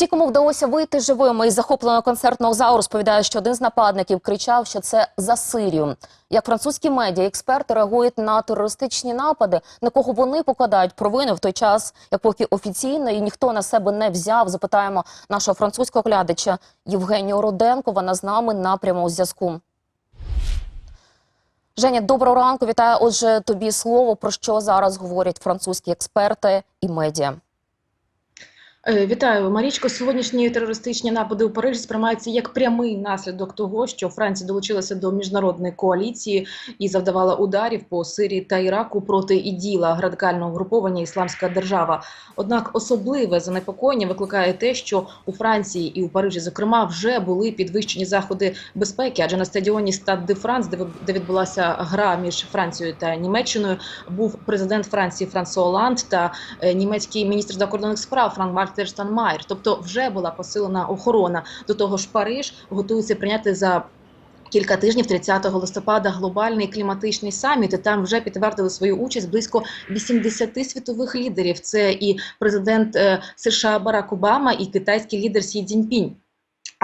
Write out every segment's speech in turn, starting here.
Ті, кому вдалося вийти живими із захопленого концертного залу, розповідають, що один з нападників кричав, що це за Сирію. Як французькі медіа, експерти реагують на терористичні напади, на кого вони покладають провини в той час, як поки офіційно і ніхто на себе не взяв. Запитаємо нашого французького глядача Євгенію Руденко. Вона з нами на прямому зв'язку. Женя, доброго ранку. Вітаю. Отже, тобі слово про що зараз говорять французькі експерти і медіа. Е, Вітаю, Марічко. Сьогоднішні терористичні напади у Парижі сприймаються як прямий наслідок того, що Франція долучилася до міжнародної коаліції і завдавала ударів по Сирії та Іраку проти іділа радикального груповання Ісламська держава. Однак особливе занепокоєння викликає те, що у Франції і у Парижі, зокрема, вже були підвищені заходи безпеки, адже на стадіоні Стад де Франс, де відбулася гра між Францією та Німеччиною, був президент Франції Франсуа Оланд та е, німецький міністр закордонних справ Франк Вальтер Штанмаєр. Тобто вже була посилена охорона. До того ж, Париж готується прийняти за. Кілька тижнів 30 листопада глобальний кліматичний саміт. І там вже підтвердили свою участь близько 80 світових лідерів. Це і президент е, США Барак Обама, і китайський лідер Сі Цзіньпінь.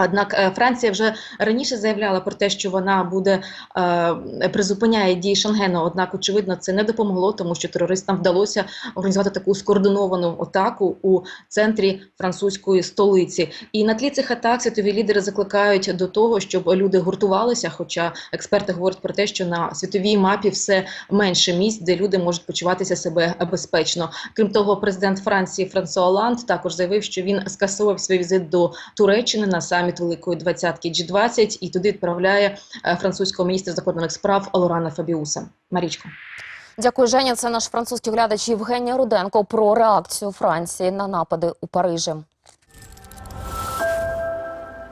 Однак е, Франція вже раніше заявляла про те, що вона буде е, призупиняє дії Шенгену. Однак, очевидно, це не допомогло, тому що терористам вдалося організувати таку скоординовану атаку у центрі французької столиці. І на тлі цих атак світові лідери закликають до того, щоб люди гуртувалися. Хоча експерти говорять про те, що на світовій мапі все менше місць, де люди можуть почуватися себе безпечно. Крім того, президент Франції Франсуа Оланд також заявив, що він скасував свій візит до Туреччини на саміт Великої двадцятки G20 і туди відправляє е, французького міністра закордонних справ Лорана Фабіуса. Марічко. Дякую, Женя. Це наш французький глядач Євгенія Руденко про реакцію Франції на напади у Парижі.